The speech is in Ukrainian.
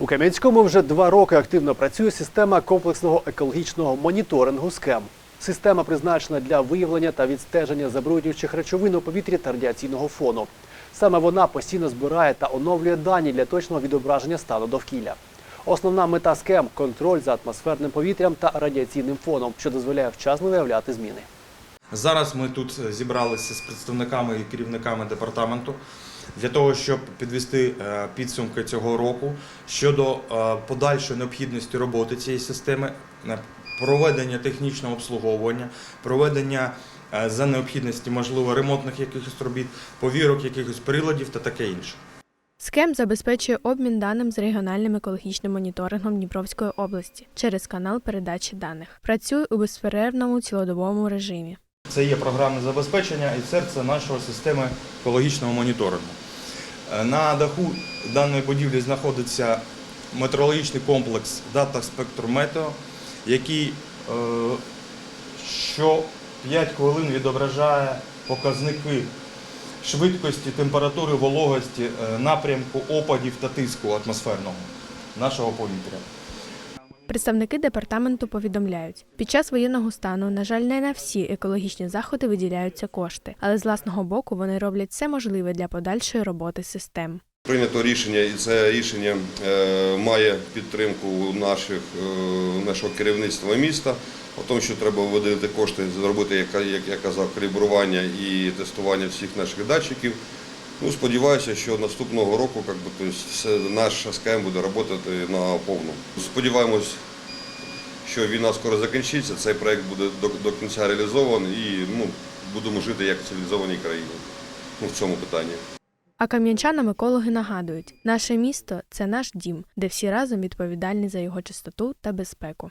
У Кам'янському вже два роки активно працює система комплексного екологічного моніторингу СКЕМ. Система призначена для виявлення та відстеження забруднюючих речовин у повітрі та радіаційного фону. Саме вона постійно збирає та оновлює дані для точного відображення стану довкілля. Основна мета СКЕМ контроль за атмосферним повітрям та радіаційним фоном, що дозволяє вчасно виявляти зміни. Зараз ми тут зібралися з представниками і керівниками департаменту для того, щоб підвести е, підсумки цього року щодо е, подальшої необхідності роботи цієї системи, е, проведення технічного обслуговування, проведення за необхідності, можливо, ремонтних якихось робіт, повірок, якихось приладів та таке інше. Схем забезпечує обмін даним з регіональним екологічним моніторингом Дніпровської області через канал передачі даних. Працює у безперервному цілодобовому режимі. Це є програмне забезпечення і серце нашої системи екологічного моніторингу. Е, На даху даної будівлі знаходиться метеорологічний комплекс Data Spectrum Meteo, який е, що 5 хвилин відображає показники швидкості, температури, вологості, е, напрямку опадів та тиску атмосферного нашого повітря. Представники департаменту повідомляють, під час воєнного стану, на жаль, не на всі екологічні заходи виділяються кошти, але з власного боку вони роблять все можливе для подальшої роботи систем. Прийнято рішення, і це рішення е, має підтримку наших, е, нашого керівництва міста. О тому, що треба виділити кошти, зробити, як, як я казав, калібрування і тестування всіх наших датчиків. Ну, сподіваюся, що наступного року как би, то есть, все, наш СКМ буде працювати на повну. Сподіваємось, що війна скоро закінчиться, цей проект буде до, до кінця реалізований і ну, будемо жити як в цивілізованій країні ну, в цьому питанні. А кам'янчанам екологи нагадують, наше місто це наш дім, де всі разом відповідальні за його чистоту та безпеку.